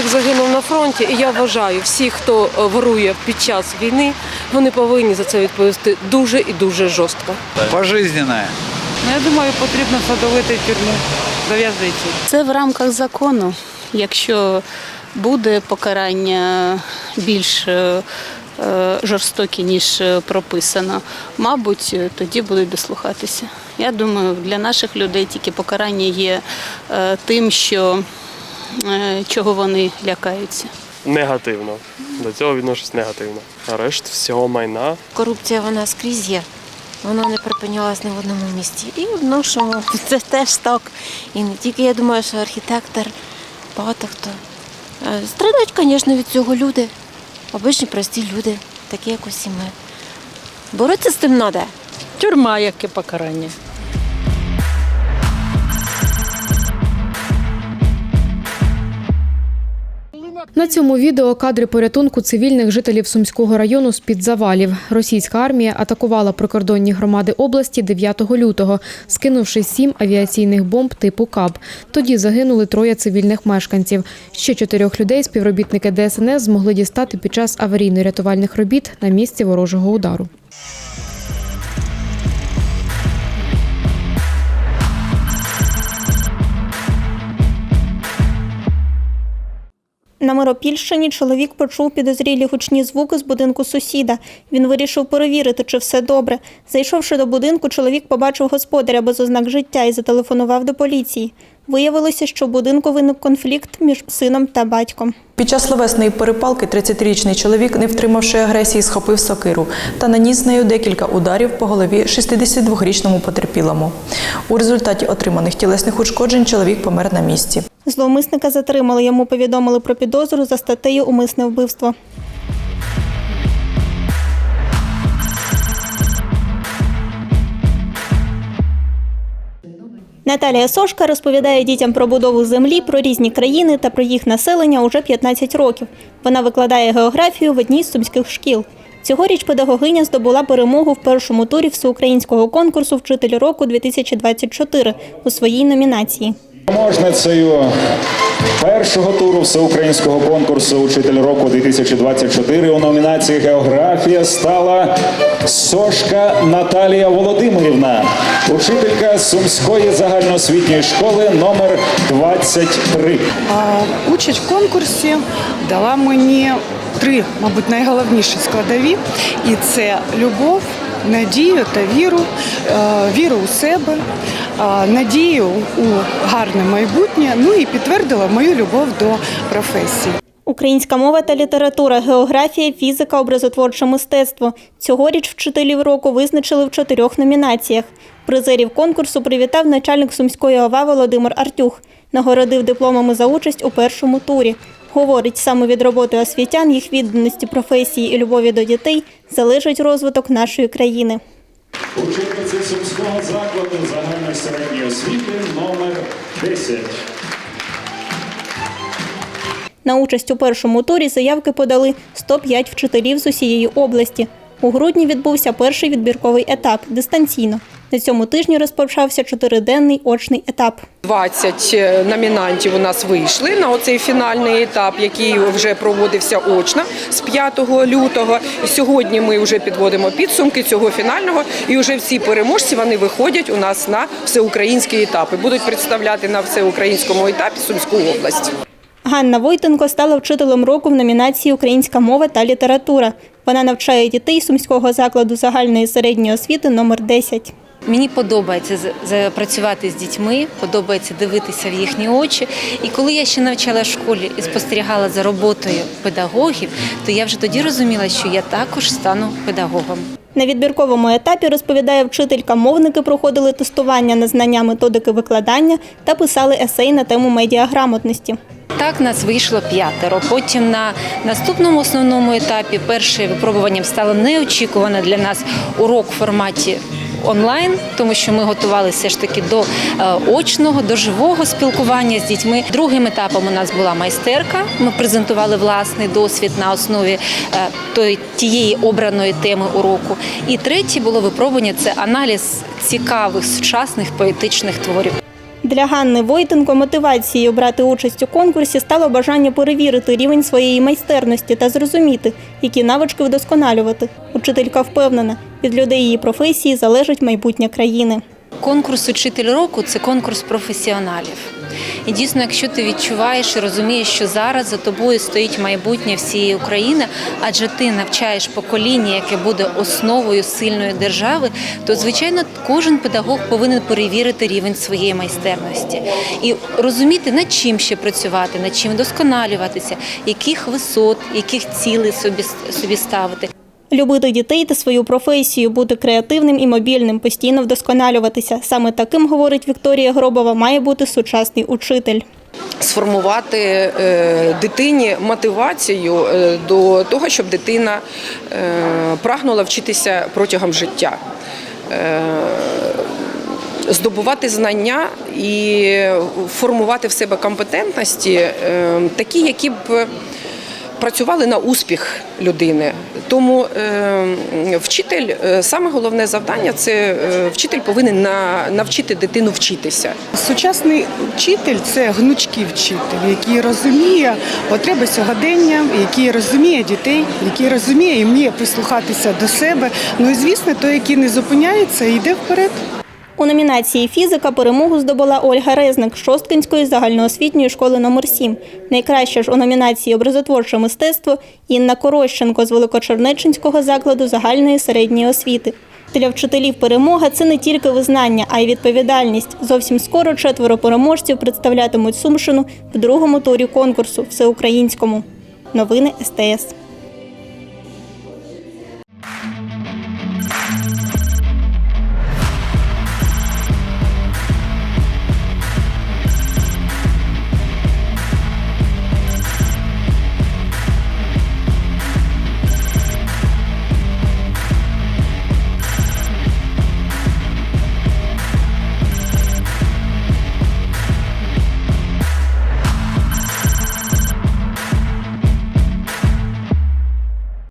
Чоловік загинув на фронті, і я вважаю, всі, хто е, ворує під час війни, вони повинні за це відповісти дуже і дуже жорстко. Пожизненное. Ну, я думаю, потрібно садовити тюрму до. Це в рамках закону. Якщо буде покарання більш е, е, жорстокі, ніж прописано, мабуть, тоді будуть дослухатися. Я думаю, для наших людей тільки покарання є тим, що чого вони лякаються. негативно. До цього відношусь негативно. Арешт всього майна Корупція вона скрізь є. Вона не припинялась ні в одному місті. І відношимо це теж так. І не тільки я думаю, що архітектор, багато хто. Е, Страдають, звісно, від цього люди. Обичні прості люди, такі як усі ми. Боротися з тим треба. Тюрма, яке покарання. На цьому відео кадри порятунку цивільних жителів Сумського району з-під завалів. Російська армія атакувала прикордонні громади області 9 лютого, скинувши сім авіаційних бомб типу КАБ. Тоді загинули троє цивільних мешканців. Ще чотирьох людей співробітники ДСНС змогли дістати під час аварійно-рятувальних робіт на місці ворожого удару. На Миропільщині чоловік почув підозрілі гучні звуки з будинку сусіда. Він вирішив перевірити, чи все добре. Зайшовши до будинку, чоловік побачив господаря без ознак життя і зателефонував до поліції. Виявилося, що в будинку виник конфлікт між сином та батьком. Під час словесної перепалки 30-річний чоловік, не втримавши агресії, схопив сокиру та наніс нею декілька ударів по голові 62-річному потерпілому. У результаті отриманих тілесних ушкоджень чоловік помер на місці. Зловмисника затримали. Йому повідомили про підозру за статтею Умисне вбивство. Наталія Сошка розповідає дітям про будову землі, про різні країни та про їх населення уже 15 років. Вона викладає географію в одній з сумських шкіл. Цьогоріч педагогиня здобула перемогу в першому турі всеукраїнського конкурсу Вчитель року 2024 у своїй номінації. Переможницею першого туру всеукраїнського конкурсу Учитель року 2024 у номінації Географія стала Сошка Наталія Володимирівна, учителька Сумської загальноосвітньої школи номер 23. А, участь в конкурсі дала мені три, мабуть, найголовніші складові. І це любов, надію та віру, е, віру у себе, е, надію у гарне майбутнє. Ну і підтвердила мою любов до професії. Українська мова та література, географія, фізика, образотворче мистецтво. Цьогоріч вчителів року визначили в чотирьох номінаціях. Призерів конкурсу привітав начальник сумської ОВА Володимир Артюх. Нагородив дипломами за участь у першому турі. Говорить, саме від роботи освітян, їх відданості професії і любові до дітей залежить розвиток нашої країни. Учительниця Сумського закладу загальної середньої освіти номер 10. На участь у першому турі заявки подали 105 вчителів з усієї області. У грудні відбувся перший відбірковий етап дистанційно. На цьому тижні розпочався чотириденний очний етап. 20 номінантів у нас вийшли на оцей фінальний етап, який вже проводився очно з 5 лютого. Сьогодні ми вже підводимо підсумки цього фінального, і вже всі переможці вони виходять у нас на всеукраїнський етап і будуть представляти на всеукраїнському етапі Сумську область. Ганна Войтенко стала вчителем року в номінації Українська мова та література. Вона навчає дітей сумського закладу загальної середньої освіти номер 10. Мені подобається працювати з дітьми, подобається дивитися в їхні очі. І коли я ще навчала в школі і спостерігала за роботою педагогів, то я вже тоді розуміла, що я також стану педагогом. На відбірковому етапі, розповідає вчителька, мовники проходили тестування на знання методики викладання та писали есей на тему медіаграмотності. Так нас вийшло п'ятеро. Потім на наступному основному етапі першим випробуванням стало неочікувано для нас урок в форматі. Онлайн, тому що ми готувалися все ж таки до е, очного, до живого спілкування з дітьми. Другим етапом у нас була майстерка. Ми презентували власний досвід на основі е, тієї обраної теми уроку. І третє було випробування це аналіз цікавих сучасних поетичних творів. Для Ганни Войтенко мотивацією брати участь у конкурсі стало бажання перевірити рівень своєї майстерності та зрозуміти, які навички вдосконалювати. Учителька впевнена, від людей її професії залежить майбутнє країни. Конкурс Учитель року це конкурс професіоналів. І дійсно, якщо ти відчуваєш і розумієш, що зараз за тобою стоїть майбутнє всієї України, адже ти навчаєш покоління, яке буде основою сильної держави, то звичайно кожен педагог повинен перевірити рівень своєї майстерності і розуміти, над чим ще працювати, над чим вдосконалюватися, яких висот, яких цілей собі, собі ставити. Любити дітей та свою професію, бути креативним і мобільним, постійно вдосконалюватися. Саме таким, говорить Вікторія Гробова, має бути сучасний учитель. сформувати е, дитині мотивацію е, до того, щоб дитина е, прагнула вчитися протягом життя. Здобувати знання і формувати в себе компетентності, такі, які б працювали на успіх людини. Тому е, вчитель е, саме головне завдання це е, вчитель повинен на, навчити дитину вчитися. Сучасний вчитель це гнучкий вчитель, який розуміє потреби сьогодення, який розуміє дітей, який розуміє і вміє прислухатися до себе. Ну і звісно, той, який не зупиняється йде вперед. У номінації фізика перемогу здобула Ольга Резник Шосткинської загальноосвітньої школи номер 7 Найкраще ж у номінації образотворче мистецтво Інна Корощенко з Великочернеччинського закладу загальної середньої освіти. Для вчителів перемога це не тільки визнання, а й відповідальність. Зовсім скоро четверо переможців представлятимуть Сумщину в другому турі конкурсу всеукраїнському. Новини СТС.